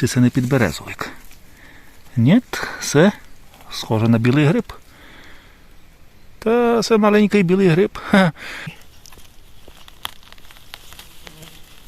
Чи це не підберезовик? Ні, це схоже на білий гриб. Та це маленький білий гриб.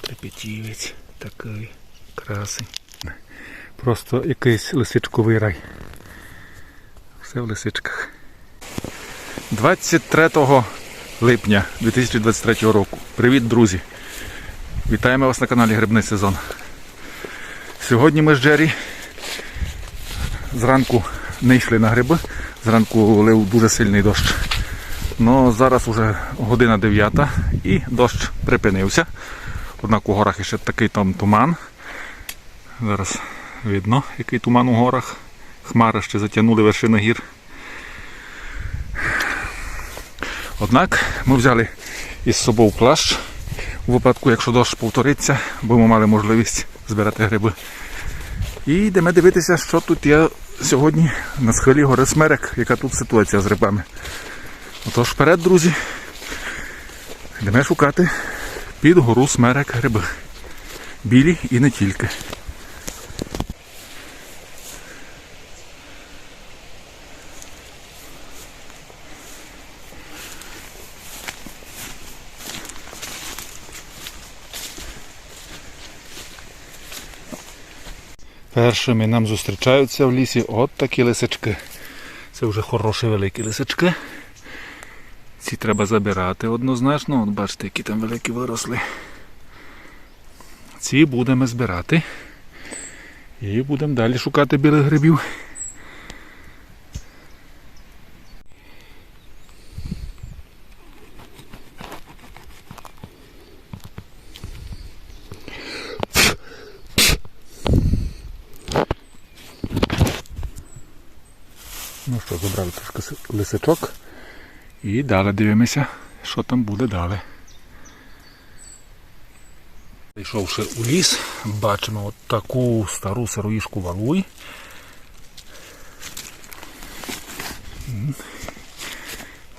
Трепетівець такий красий. Просто якийсь лисичковий рай. Все в лисичках. 23 липня 2023 року. Привіт, друзі! Вітаємо вас на каналі Грибний сезон. Сьогодні ми з Джері зранку не йшли на гриби. Зранку лив дуже сильний дощ. Ну зараз уже година 9 і дощ припинився. Однак у горах ще такий там туман. Зараз видно, який туман у горах. Хмари ще затягнули вершини гір. Однак ми взяли із собою плащ у випадку, якщо дощ повториться, ми мали можливість збирати гриби. І йдемо дивитися, що тут є сьогодні на схилі гори Смерек, яка тут ситуація з рибами. Отож, вперед, друзі, йдемо шукати під гору Смерек гриби. Білі і не тільки. Першими нам зустрічаються в лісі от такі лисички. Це вже хороші великі лисички. Ці треба забирати однозначно. От бачите, які там великі виросли. Ці будемо збирати. І будемо далі шукати білих грибів. Ну що, забрали трошки. І далі дивимося, що там буде далі. Зайшовши у ліс, бачимо от таку стару сироїшку валуй.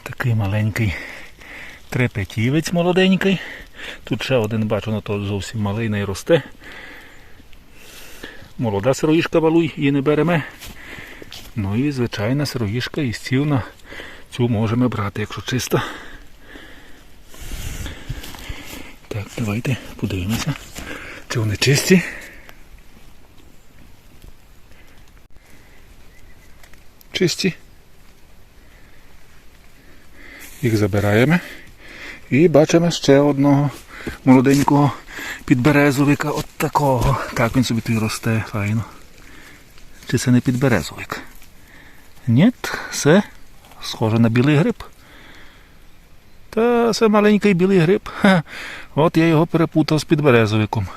Такий маленький трепетівець молоденький. Тут ще один бачу, ну то зовсім малий не росте. Молода сироїшка валуй, її не беремо. Ну і звичайна сироїшка і стіл на цю можемо брати, якщо чисто. Так, давайте подивимося, чи вони чисті. Чисті. Їх забираємо. І бачимо ще одного молоденького підберезовика. От такого. Так він собі тут росте, файно. Чи це не підберезовик? Ні, це схоже на білий гриб. Та це маленький білий гриб. Ха. От я його перепутав з підберезовиком.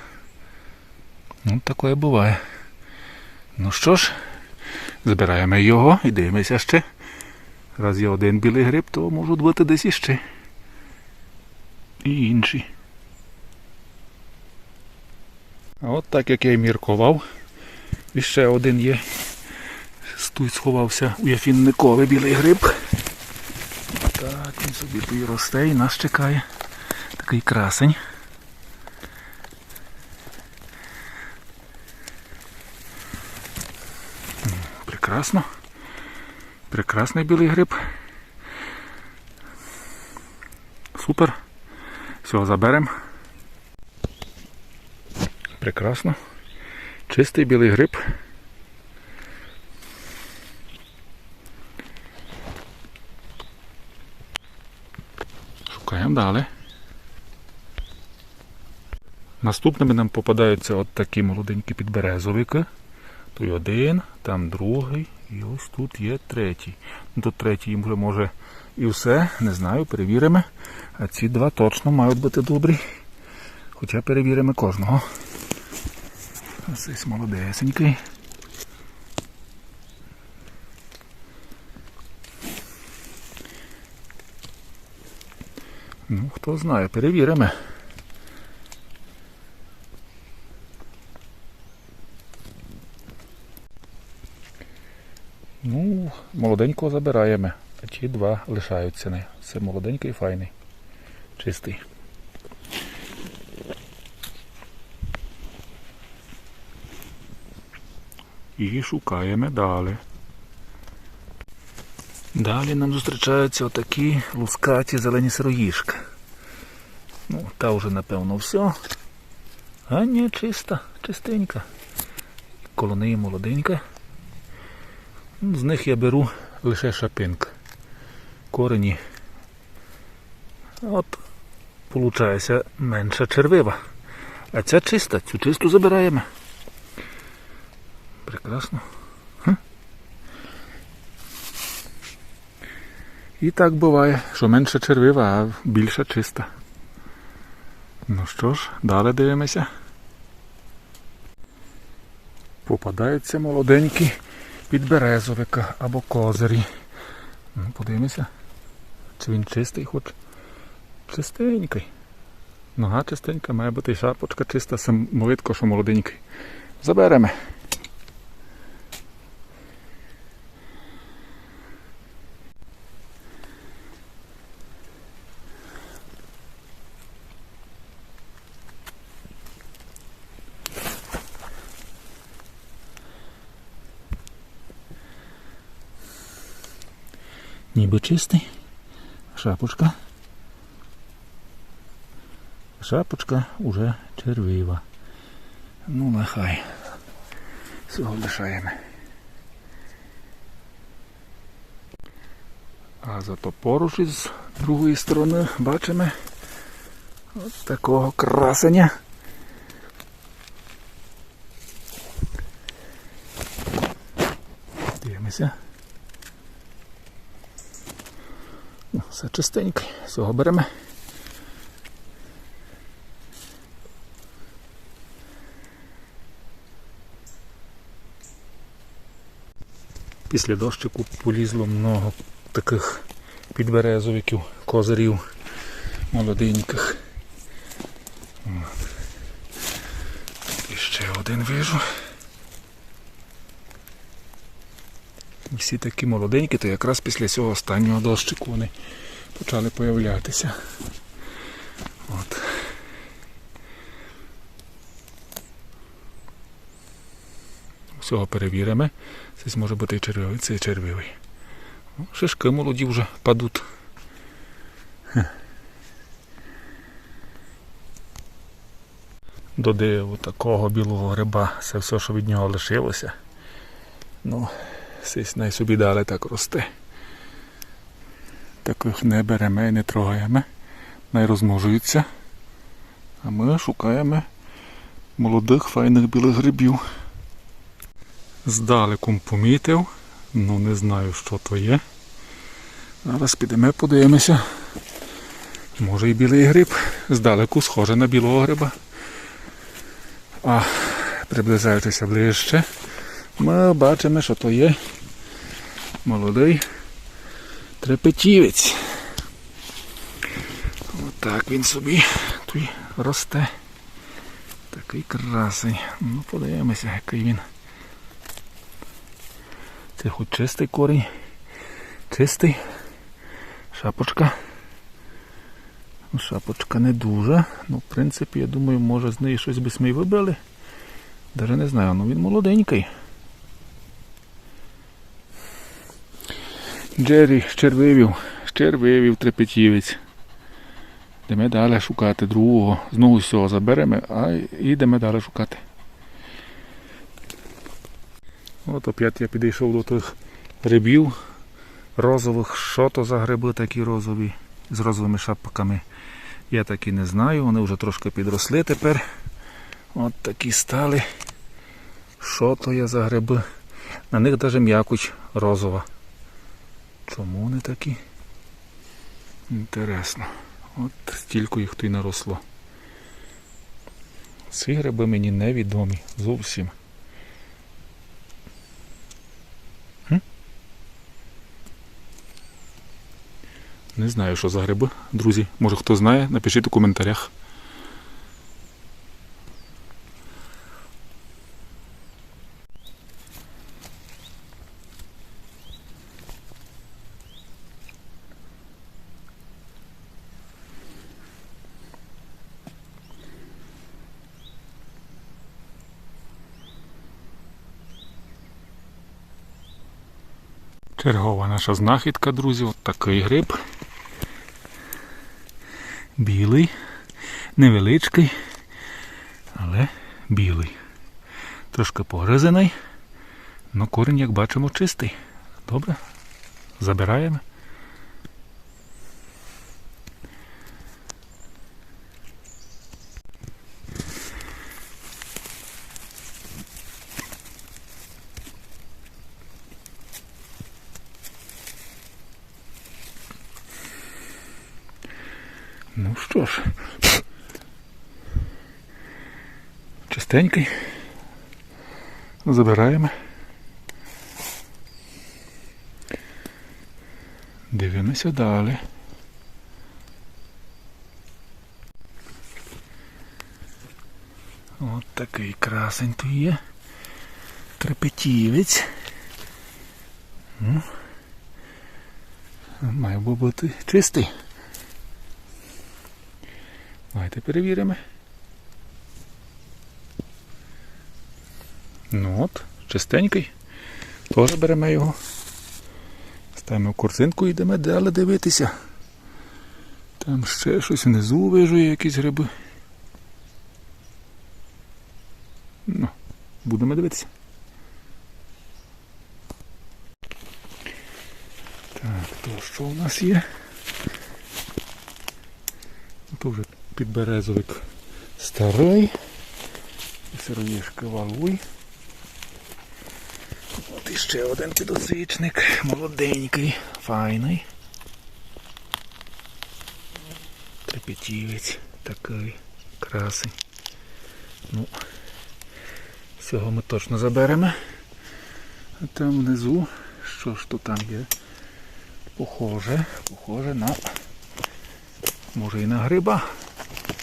Ну, таке буває. Ну що ж, збираємо його і дивимося ще. Раз є один білий гриб, то можуть бути десь іще. І інші. От так як я і міркував. І ще один є. Тут сховався у яфінниковий білий гриб. Так, він собі тут росте і нас чекає. Такий красень. Прекрасно. Прекрасний білий гриб. Супер. Все, заберемо. Прекрасно. Чистий білий гриб. Шукаємо далі. Наступними нам попадаються от такі молоденькі підберезовики. Тут один, там другий, і ось тут є третій. Ну, Тут третій вже може і все, не знаю, перевіримо. А ці два точно мають бути добрі. Хоча перевіримо кожного. Ось молодесенький. Ну, хто знає, перевіримо. Ну, молоденького забираємо, а ті два лишаються. Не. Це молоденький і файний. Чистий. і шукаємо далі. Далі нам зустрічаються отакі лускаті зелені сироїшки. Ну, та вже напевно все. А ні, чиста, чистенька. Коло неї молоденька. З них я беру лише шапинка. Корені. От, виходить, менша червива. А ця чиста, цю чисту забираємо. Прекрасно. І так буває, що менша червива, а більша чиста. Ну що ж, далі дивимося. Попадаються молоденькі підберезовика або козирі. Ну, подивимося. Чи він чистий хоч? Чистенький. Нога чистенька, має бути і шапочка чиста, сам видко, що молоденький. Заберемо. Ніби чистий. Шапочка. Шапочка уже червива. Ну, нехай. Цього лишаємо. А зато поруч із другої сторони бачимо от такого красення. Дивимося. Все чистенько, всього беремо. Після дощику полізло много таких підберезовиків, козирів молоденьких. І ще один вижу. Всі такі молоденькі, то якраз після цього останнього дощику вони почали появлятися. От. Всього перевіримо. Це може бути і червивий, це і червивий. Ну, Шишки молоді вже падуть. До диву такого білого гриба, це все, що від нього лишилося. Ну, сись най собі далі так росте. Таких не беремо і не трогаємо, най розмножуються. А ми шукаємо молодих файних білих грибів. Здалеку помітив, ну не знаю, що то є. Зараз підемо подивимося. Може і білий гриб. Здалеку схоже на білого гриба. А приближаючися ближче, ми бачимо, що то є молодий трепетівець. Отак він собі тут росте. Такий красень. Ну, подивимося, який він. Це хоч чистий корінь. Чистий. Шапочка. Ну, Шапочка не дуже. Ну, в принципі, я думаю, може з неї щось би ми й вибили. Даже не знаю, ну він молоденький. Джері щервивів, щервивів трепетівець. Йдемо далі шукати другого. Знову з цього заберемо, а йдемо далі шукати. От опять я підійшов до тих грибів розових. Що то за гриби такі розові з розовими шапками. Я так і не знаю. Вони вже трошки підросли тепер. От такі стали. Що то є за гриби? На них навіть м'якуть розова. Чому вони такі? Інтересно. От стільки їх тут і наросло. Ці гриби мені невідомі зовсім. Не знаю, що за гриби, друзі. Може хто знає, напишіть у коментарях. Чергова наша знахідка, друзі, от такий гриб. Білий, невеличкий, але білий. Трошки погризений, але корінь, як бачимо, чистий. Добре? Забираємо. Ну що ж, чистенький. Забираємо. Дивимося далі. От такий красень тут є. Трепетівець. Ну, Має бути чистий. Давайте перевіримо. Ну от, чистенький. Теж беремо його. Ставимо в корзинку і йдемо далі дивитися. Там ще щось внизу вижує якісь гриби. Ну, будемо дивитися. Так, то що у нас є? Тут вже підберезовик старий. Сироїшка валуй. От іще один підосвічник, молоденький, файний. Трепетівець такий красий. Ну, цього ми точно заберемо. А там внизу, що ж тут там є? Похоже, похоже на може і на гриба.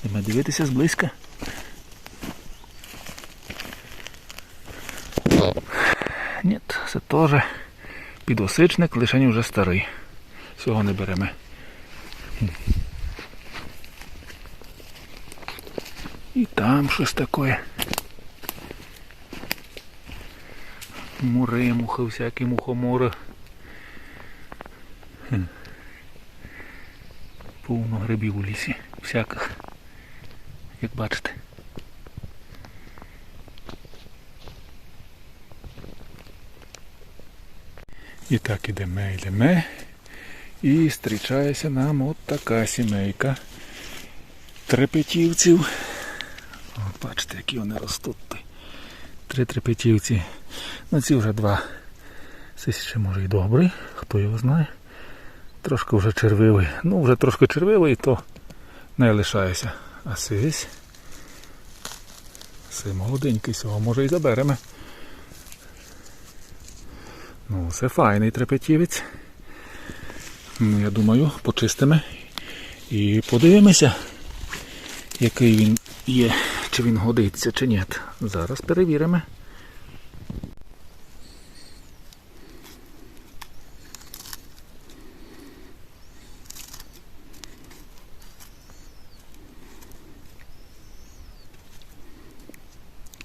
Будемо дивитися зблизька. Ні, це теж підосичник, лише він вже старий. Цього не беремо. І там щось таке. Мури, мухи, всякі мухомори. Повно грибів у лісі. Всяких. Як бачите. І так ідемо, йдемо. І зустрічається нам от така сімейка трепетівців. От бачите, які вони ростуть. Три трепетівці. Ну ці вже два. Це ще може і добрий, хто його знає. Трошки вже червивий. Ну вже трошки червивий, то не лишається. А сись. Це молоденький, сього може і заберемо. Ну, це файний трепетівець. Ну, я думаю, почистимо і подивимося, який він є, чи він годиться, чи ні. Зараз перевіримо.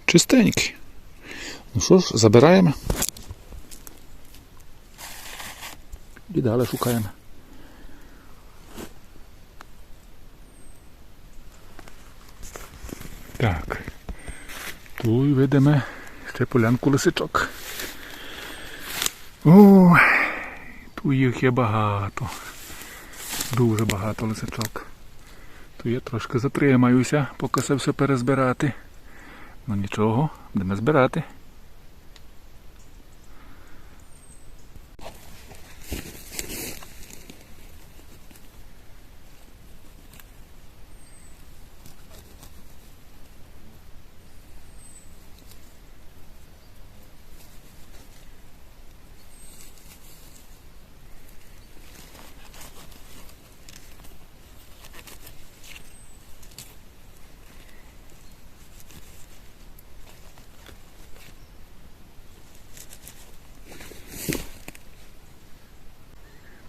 Чистенький. Ну що ж, забираємо. І далі шукаємо. Так. Тут видимо ще полянку лисичок. О, тут їх є багато. Дуже багато лисичок. То я трошки затримаюся, поки це все перезбирати. Ну нічого, будемо збирати.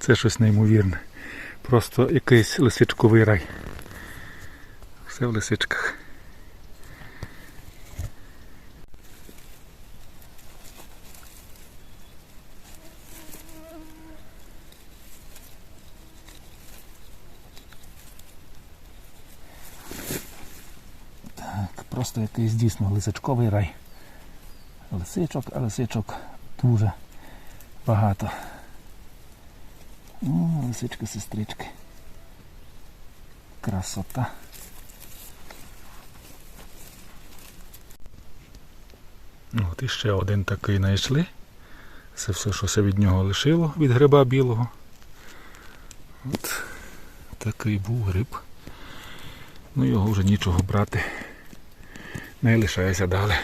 Це щось неймовірне. Просто якийсь лисичковий рай. Все в лисичках. Так, Просто якийсь дійсно лисичковий рай. Лисичок, а лисичок дуже багато. Лисички, сестрички. Красота. От іще один такий знайшли. Це все, що се від нього лишило від гриба білого. От такий був гриб. Ну його вже нічого брати. Не лишається далі.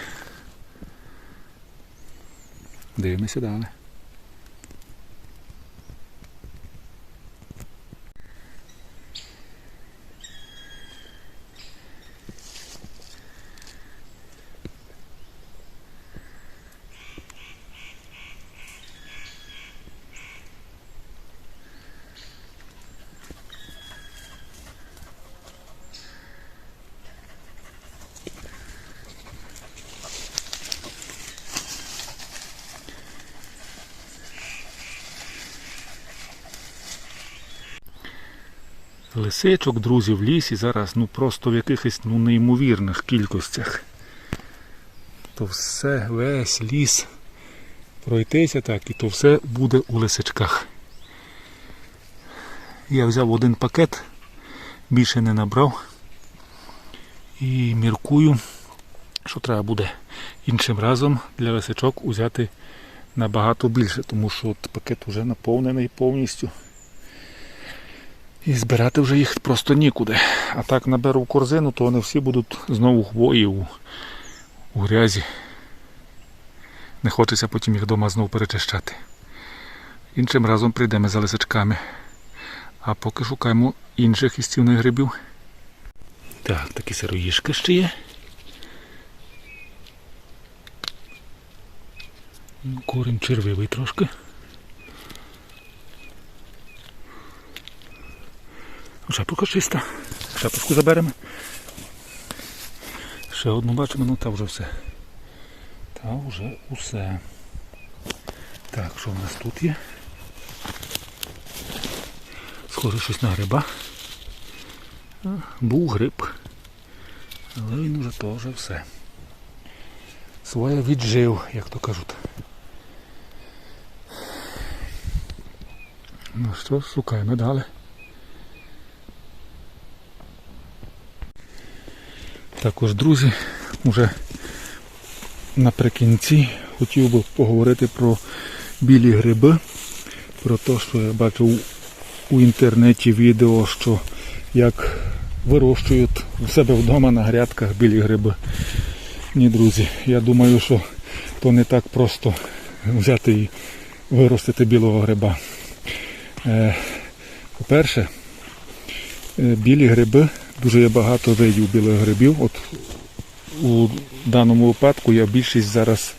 Дивимося далі. Лисичок, друзі, в лісі зараз ну просто в якихось ну, неймовірних кількостях. То все, весь ліс пройтися так, і то все буде у лисичках. Я взяв один пакет, більше не набрав. І міркую, що треба буде іншим разом для лисичок взяти набагато більше, тому що пакет вже наповнений повністю. І збирати вже їх просто нікуди. А так наберу в корзину, то вони всі будуть знову хвої у, у грязі. Не хочеться потім їх вдома знову перечищати. Іншим разом прийдемо за лисичками. А поки шукаємо інших істівних грибів. Так, такі сироїшки ще є. Корінь червивий трошки. Шапочка чиста. Шапочку заберемо. Ще одну бачимо, ну та вже все. Та вже усе. Так, що в нас тут є? Схоже щось на гриба. Був гриб. Але він уже теж все. Своє віджив, як то кажуть. Ну що, шукаємо далі. Також, друзі, вже наприкінці хотів би поговорити про білі гриби, про те, що я бачив у інтернеті відео, що як вирощують у себе вдома на грядках білі гриби. Ні, друзі, я думаю, що то не так просто взяти і виростити білого гриба. Е, По-перше, е, білі гриби Дуже є багато видів білих грибів. От У даному випадку я більшість зараз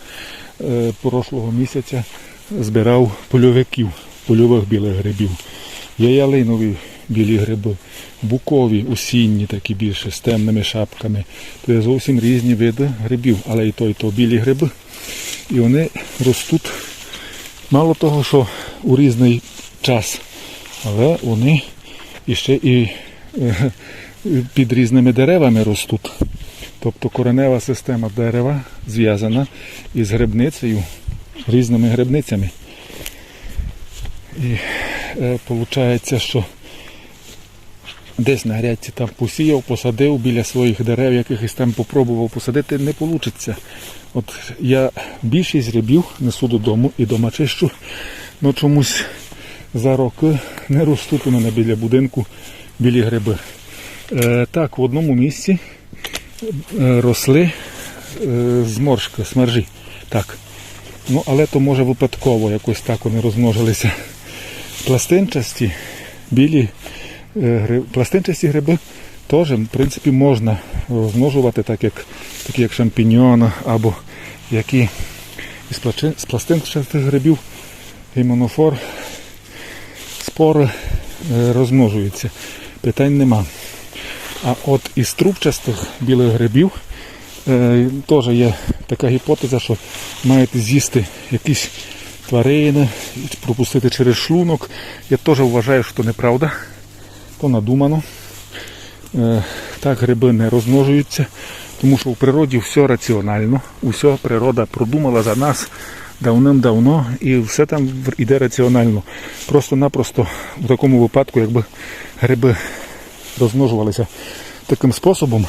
е, прошлого місяця збирав польовиків, польових білих грибів. Є ялинові білі гриби, букові, осінні такі більше, з темними шапками. То є зовсім різні види грибів, але і то, і то білі гриби. І вони ростуть мало того, що у різний час, але вони іще і е, під різними деревами ростуть. Тобто коренева система дерева зв'язана із грибницею, різними грибницями. І виходить, що десь на грядці там посіяв, посадив біля своїх дерев, якихось там попробував посадити, не вийде. От я більшість грибів несу додому і дома чищу, але чомусь за роки не ростуть у мене біля будинку білі гриби. Е, так, в одному місці е, росли е, зморшки, смержі. Так. Ну, але то може випадково якось так вони розмножилися. Пластинчасті, білі гриби, пластинчасті гриби теж, в принципі, можна розмножувати, так як такі як шампіньон або які з пластинчастих грибів гімонофор спори розмножуються. Питань нема. А от із трубчастих білих грибів е, теж є така гіпотеза, що мають з'їсти якісь тварини, пропустити через шлунок. Я теж вважаю, що це неправда, то надумано. Е, Так гриби не розмножуються, тому що в природі все раціонально, усе природа продумала за нас давним-давно і все там йде раціонально. Просто-напросто в такому випадку, якби гриби розмножувалися таким способом,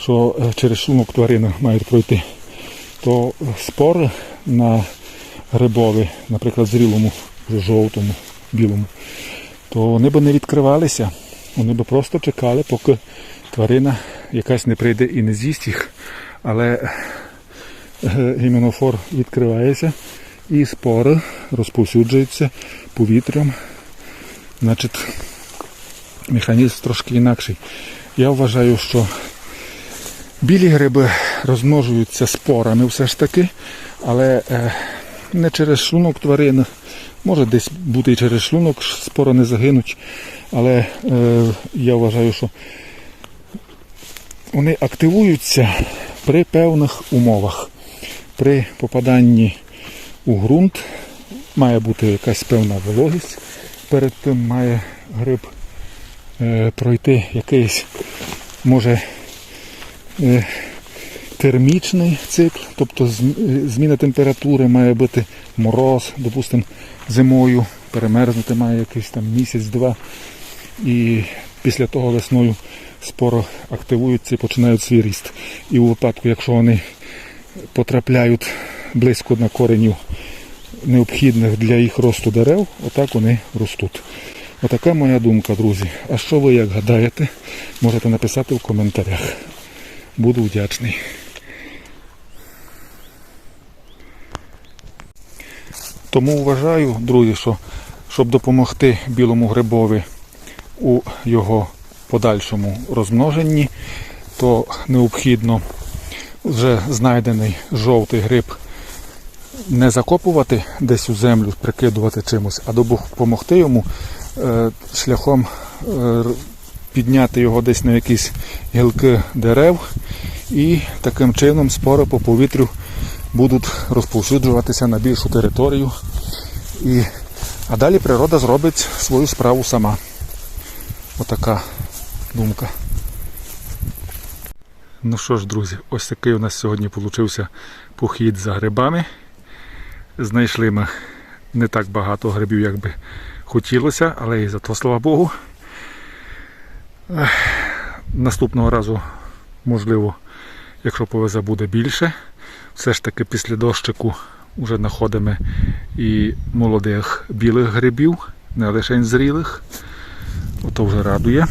що е, через шлунок тварини мають пройти, то спори на грибові, наприклад, зрілому, жовтому, білому, то вони б не відкривалися. Вони б просто чекали, поки тварина якась не прийде і не з'їсть їх. Але е, гіменофор відкривається і спори розповсюджуються повітрям. Значить, механізм трошки інакший. Я вважаю, що білі гриби розмножуються спорами все ж таки, але е, не через шлунок тварин. Може десь бути і через шлунок, спори не загинуть. Але е, я вважаю, що вони активуються при певних умовах. При попаданні у ґрунт має бути якась певна вологість. Перед тим має гриб пройти якийсь, може, е, термічний цикл, тобто е, зміна температури має бути мороз, допустимо, зимою, перемерзнути має якийсь там місяць-два. І після того весною споро активуються і починають свій ріст. І у випадку, якщо вони потрапляють близько на коренів необхідних для їх росту дерев, отак вони ростуть. Отака моя думка, друзі. А що ви як гадаєте, можете написати в коментарях. Буду вдячний. Тому вважаю, друзі, що щоб допомогти білому грибові у його подальшому розмноженні, то необхідно вже знайдений жовтий гриб не закопувати десь у землю, прикидувати чимось, а допомогти йому шляхом е, підняти його десь на якісь гілки дерев, і таким чином спори по повітрю будуть розповсюджуватися на більшу територію. І, а далі природа зробить свою справу сама. Отака думка. Ну що ж, друзі, ось такий у нас сьогодні получився похід за грибами. Знайшли ми не так багато грибів, як би хотілося, але і зато, слава Богу. Наступного разу, можливо, якщо повезе, буде більше. Все ж таки після дощику вже знаходимо і молодих білих грибів, не лише зрілих. Ото вже радує.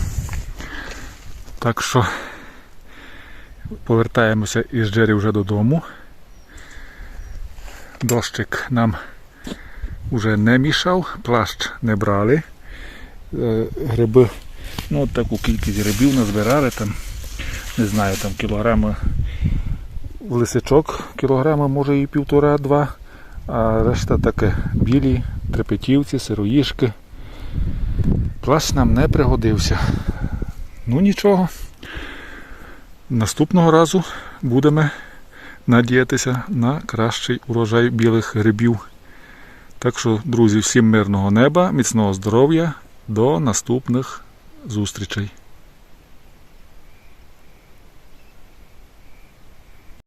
Так що повертаємося із Джері вже додому. Дощик нам вже не мішав, плащ не брали. Е, Гриби, ну от таку кількість грибів назбирали там, не знаю, там кілограма в лисичок, кілограма може і півтора-два, а решта таке білі, трепетівці, сироїшки. Плащ нам не пригодився. Ну нічого. Наступного разу будемо надіятися на кращий урожай білих грибів. Так що, друзі, всім мирного неба, міцного здоров'я, до наступних зустрічей.